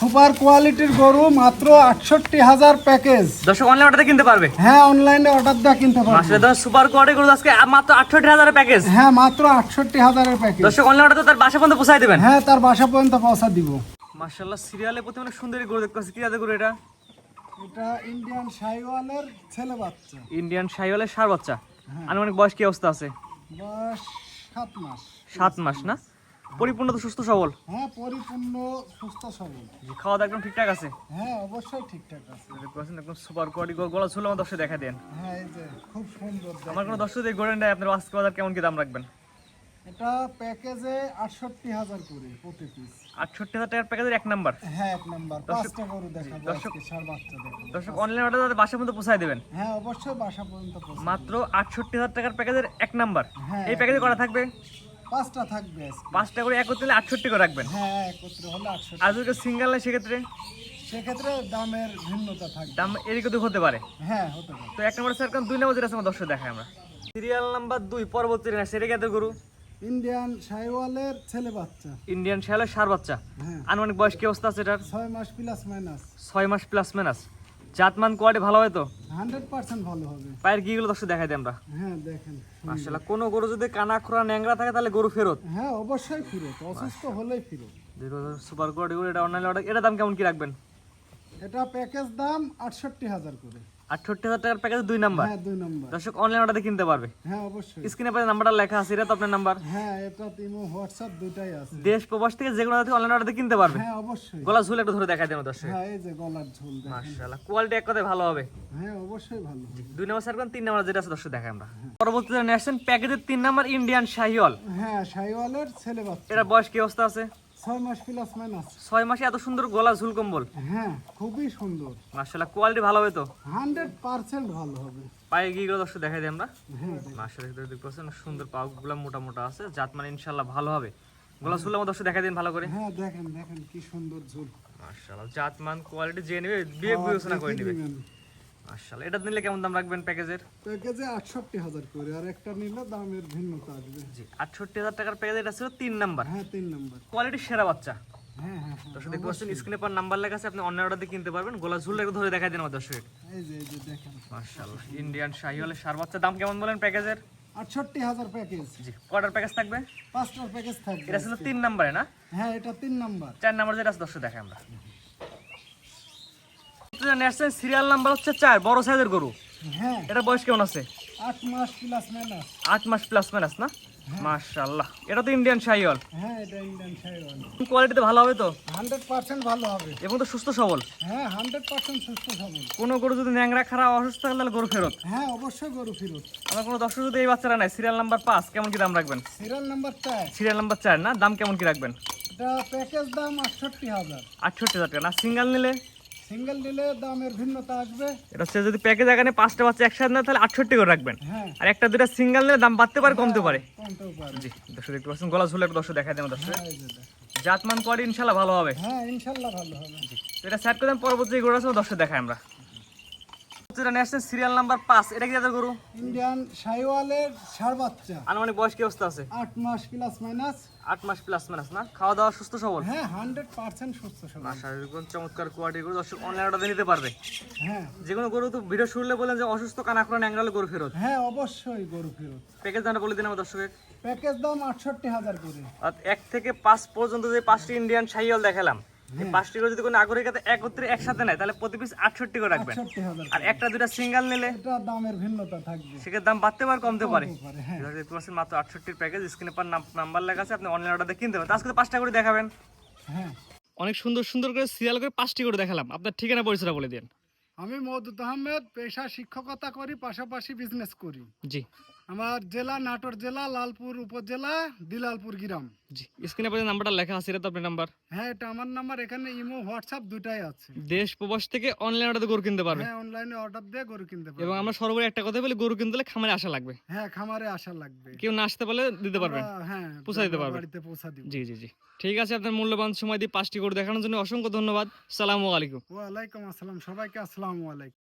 Super কোয়ালিটির গরু মাত্র আটষট্টি হাজার প্যাকেজ। দর্শক অনলাইন অর্ডারে কিনতে পারবে? হ্যাঁ অনলাইনে অর্ডার দেওয়া কিনতে পারবে। দশ সুপার কোয়ালিটি গরু আজকে মাত্র আটষট্টি হাজারের প্যাকেজ। হ্যাঁ মাত্র আটষট্টি হাজারের প্যাকেজ। দর্শক অনলাইন অর্ডার তার বাসা পর্যন্ত পৌঁছাই দেবেন। হ্যাঁ তার বাসা পর্যন্ত পৌঁছা দিব। মার্শাল্লাহ সিরিয়ালে প্রথমে অনেক সুন্দরী গরু দেখতে পাচ্ছি। কি জাতের গরু এটা? এটা ইন্ডিয়ান সাইওয়ালের ছেলে বাচ্চা। ইন্ডিয়ান শাহিওয়ালের সার বাচ্চা। হ্যাঁ। আনুমানিক বয়স কি অবস্থা আছে? বয়স সাত মাস। সাত মাস না? পরিপূর্ণ তো সুস্থ সবল? হ্যাঁ পরিপূর্ণ সুস্থ সবল। জি, খাওয়া দাওয়া একদম ঠিকঠাক আছে? হ্যাঁ অবশ্যই ঠিকঠাক আছে। দেখতে একদম সুপার কোয়ালিটি গলা ঝুলো আমার দর্শক দেখা দেন। হ্যাঁ এই যে খুব সুন্দর আমার কোনো দর্শক এই গরু নেই আপনার আজকে বাজার কেমন কি দাম রাখবেন? এটা প্যাকেজে আটষট্টি হাজার করে প্রতি পিস আটষট্টি হাজার টাকার প্যাকেজের এক নাম্বার। হ্যাঁ এক নাম্বার। পাঁচটা গরু দেখাবো দর্শক- সার বাচ্চা দেখাবো দর্শক অনলাইন অর্ডার তাদের বাসা পর্যন্ত পৌঁছায় দেবেন। হ্যাঁ অবশ্যই বাসা পর্যন্ত পৌঁছে মাত্র আটষট্টি হাজার টাকার প্যাকেজের এক নাম্বার। হ্যাঁ, এই প্যাকেজে করা থাকবে? পাঁচটা থাকবে পাঁচটা করে একত্রে নিলে আটষট্টি করে রাখবেন? হ্যাঁ একত্রে হলে আটষট্টি। আর যদি সিঙ্গেল নেয় সেক্ষেত্রে? সেক্ষেত্রে দামের ভিন্নতা থাকবে। দাম এদিকে তো হতে পারে? হ্যাঁ হতে পারে। তো এক নম্বর স্যার কারণ দুই নম্বর যেটা আমার দর্শক দেখায় আমরা। সিরিয়াল নাম্বার দুই পরবর্তী না সেটা কি এত গরু? ইন্ডিয়ান সাইওয়ালের ছেলে বাচ্চা। ইন্ডিয়ান শালের সার বাচ্চা। হ্যাঁ। আনুমানিক বয়স কি অবস্থা আছে এটার? ছয় মাস প্লাস মাইনাস ছয় মাস প্লাস মাইনাস জাতমান কোয়ালিটি ভালো হয় তো? হান্ড্রেড পার্সেন্ট ভালো হবে। পায়ের গিগুলো দর্শক দেখাই দিই আমরা। হ্যাঁ দেখেন। মাশাআল্লাহ কোনো গরু যদি কানা খোরা ন্যাংরা থাকে তাহলে গরু ফেরত। হ্যাঁ অবশ্যই ফেরত অসুস্থ হলেই ফেরত। দেখো সুপার কোয়ালিটি এটা অনলাইন অর্ডার এটা দাম কেমন কি রাখবেন? এটা প্যাকেজ দাম আটষট্টি হাজার করে। আটষট্টি হাজার টাকার প্যাকেজ দুই নাম্বার হ্যাঁ দুই নম্বর দর্শক অনলাইন অর্ডারে কিনতে পারবে। হ্যাঁ অবশ্যই। স্ক্রিনে পাশে নাম্বারটা লেখা আছে এটা তো আপনার নাম্বার হ্যাঁ এটা ইমো হোয়াটসঅ্যাপ দুটাই আছে। দেশ প্রবাস থেকে যে কোনো থেকে অনলাইন অর্ডারে কিনতে পারবে। হ্যাঁ অবশ্যই। গলা ঝুল একটু ধরে দেখাই দেন দর্শক। হ্যাঁ এই যে গলার ঝোল দেখেন। কোয়ালিটি এক কথায় ভালো হবে। হ্যাঁ অবশ্যই ভালো দুই নম্বর স্যার তিন নম্বর যেটা আছে দর্শক দেখাই আমরা। পরবর্তীতে নিয়ে আসছেন প্যাকেজের তিন নম্বর ইন্ডিয়ান শাহিওয়াল। হ্যাঁ সাইওয়ালের ছেলে বাচ্চা। এটা বয়স কি অবস্থা আছে? ছয় মাস প্লাস মাইনাস ছয় মাসে এত সুন্দর গলা ঝুল কম্বল? হ্যাঁ খুবই সুন্দর। মার্শাল্লাহ কোয়ালিটি ভালো হবে তো? হান্ড্রেড পার্সেন্ট ভালো হবে। পায়ে গিয়ে দর্শক দেখাই দিই আমরা? হ্যাঁ মার্শাল্লাহ দেখতে পাচ্ছেন সুন্দর পাগুলা মোটা মোটা আছে। জাত মানে ইনশাল্লাহ ভালো হবে। গলা ঝুল আমার দর্শক দেখাই দিন ভালো করে। হ্যাঁ দেখেন দেখেন কি সুন্দর ঝোল। মার্শাল্লাহ জাত মান কোয়ালিটি যে নেবে বিয়ে বিবেচনা করে নেবে। মার্শাল্লাহ এটা নিলে কেমন দাম রাখবেন প্যাকেজের? প্যাকেজে আটষট্টি হাজার করে। আর একটা নিলে দামের ভিন্নতা আসবে। জি আটষট্টি হাজার টাকার প্যাকেজ এটা ছিল তিন নাম্বার। হ্যাঁ তিন নম্বর। কোয়ালিটি সেরা বাচ্চা। হ্যাঁ হ্যাঁ হ্যাঁ। দর্শক দেখতে পাচ্ছেন স্ক্রিনে পর নাম্বার লেখা আছে আপনি অন্য অর্ডার দিয়ে কিনতে পারবেন। গোলা ঝুল একটু ধরে দেখাই দেন আমার দর্শক এই যে এই যে দেখেন। মার্শাল্লাহ ইন্ডিয়ান শাহিওয়ালের সার বাচ্চা দাম কেমন বলেন প্যাকেজের? প্যাকেজ। জি কটার প্যাকেজ থাকবে? পাঁচটার প্যাকেজ থাকবে এটা ছিল তিন নাম্বারে না? হ্যাঁ এটা তিন নাম্বার। চার নাম্বার যেটা আছে দর্শক দেখাই আমরা। সিরিয়াল নাম্বার হচ্ছে চার বড় সাইজের গরু। হ্যাঁ। এটা বয়স কেমন আছে? আট মাস প্লাস মাইনাস আট মাস প্লাস মাইনাস না? মাশাআল্লাহ। এটা তো ইন্ডিয়ান শাহিওয়াল হ্যাঁ এটা ইন্ডিয়ান সাইওয়াল কোয়ালিটিতে ভালো হবে তো? হান্ড্রেড পার্সেন্ট ভালো হবে। এবং তো সুস্থ সবল। হ্যাঁ হান্ড্রেড পার্সেন্ট সুস্থ সবল। কোনো গরু যদি ন্যাংরা খারাপ অসুস্থ থাকলে তাহলে গরু ফেরত। হ্যাঁ অবশ্যই গরু ফিরত। আমার কোনো দর্শক যদি এই বাচ্চারা নাই সিরিয়াল নাম্বার পাঁচ কেমন কি দাম রাখবেন? সিরিয়াল নাম্বার চার। সিরিয়াল নাম্বার চার না? দাম কেমন কি রাখবেন? এটা প্যাকেজ দাম আটষট্টি হাজার। আটষট্টি হাজার টাকা না? সিঙ্গেল নিলে? সিঙ্গেল নিলে দামের ভিন্নতা আসবে। এটা হচ্ছে যদি প্যাকেজ পাঁচটা বাচ্চা একসাথে না তাহলে আটষট্টি করে রাখবেন। হ্যাঁ। আর একটা দুটা সিঙ্গেল নিলে দাম বাড়তে পারে কমতে পারে। কমতেও পারে। জি দর্শক দেখতে পাচ্ছেন গলা ঝুলে একটু দর্শক দেখা দেন দর্শক। হ্যাঁ। জাতমান করে ইনশাল্লাহ ভালো হবে। হ্যাঁ ইনশাল্লাহ ভালো হবে। এটা স্যার করে পরবর্তী আছে দর্শক দেখায় আমরা। এটা নিয়ে আসছেন সিরিয়াল নাম্বার পাঁচ এটা কি যাদের গরু? ইন্ডিয়ান সাইওয়ালের সার বাচ্চা। আনুমানিক বয়স কি অবস্থা আছে? আট মাস প্লাস মাইনাস আট মাস প্লাস মাইনাস না? খাওয়া দাওয়া সুস্থ সবল? হ্যাঁ হান্ড্রেড পার্সেন্ট সুস্থ সবল। না শারীরিক চমৎকার কোয়ালিটি গরু দর্শক অনলাইন অর্ডার নিতে পারবে। হ্যাঁ। যে কোনো গরু তো ভিডিও শুনলে বলেন যে অসুস্থ কানা করে ন্যাংরালে গরু ফেরত। হ্যাঁ অবশ্যই গরু ফেরত। প্যাকেজ দামটা বলে দিন আমার দর্শকের। প্যাকেজ দাম আটষট্টি হাজার করে। আর এক থেকে পাঁচ পর্যন্ত যে পাঁচটি ইন্ডিয়ান শাহিওয়াল দেখালাম। পাঁচটি করে যদি কোনো নাগরিকতে একত্রে একসাথে নেয় তাহলে প্রতি পিস আটষট্টি করে রাখবেন। আর একটা দুটা সিঙ্গেল নিলে দামের ভিন্নতা থাকবে। সেক্ষেত্রে দাম বাড়তে পারে কমতে পারে। হ্যাঁ। এবার দেখতে পাচ্ছেন মাত্র আটষট্টির প্যাকেজ স্ক্রিনে পার নাম্বার লেখা আছে আপনি অনলাইন অর্ডার কিনতে পারেন। আজকে পাঁচটা করে দেখাবেন। হ্যাঁ। অনেক সুন্দর সুন্দর করে সিরিয়াল করে পাঁচটি করে দেখালাম। আপনার ঠিকানা পরিচয়টা বলে দিন। আমি মওদুদ আহমেদ পেশা শিক্ষকতা করি পাশাপাশি বিজনেস করি। জি। আমার জেলা নাটোর জেলা লালপুর উপজেলা দিলালপুর গ্রাম। জি স্ক্রিনে পাশে নাম্বারটা লেখা আছে এটা তো আপনার নাম্বার। হ্যাঁ এটা আমার নাম্বার এখানে ইমো হোয়াটসঅ্যাপ দুটাই আছে। দেশ প্রবাস থেকে অনলাইন অর্ডার গরু কিনতে পারবে। হ্যাঁ অনলাইনে অর্ডার দিয়ে গরু কিনতে এবং পারবেন আমরা সর্বোপরি একটা কথা বলি গরু কিনতে হলে খামারে আসা লাগবে। হ্যাঁ খামারে আসা লাগবে। কেউ না আসতে পারলে দিতে পারবেন। হ্যাঁ পৌঁছা দিতে পারবেন। বাড়িতে পৌঁছা দিব। জি জি জি। ঠিক আছে আপনার মূল্যবান সময় দিয়ে পাঁচটি গরু দেখানোর জন্য অসংখ্য ধন্যবাদ। সালামু আলাইকুম। ওয়ালাইকুম আসসালাম। সবাইকে আসসালামু আলাইকুম।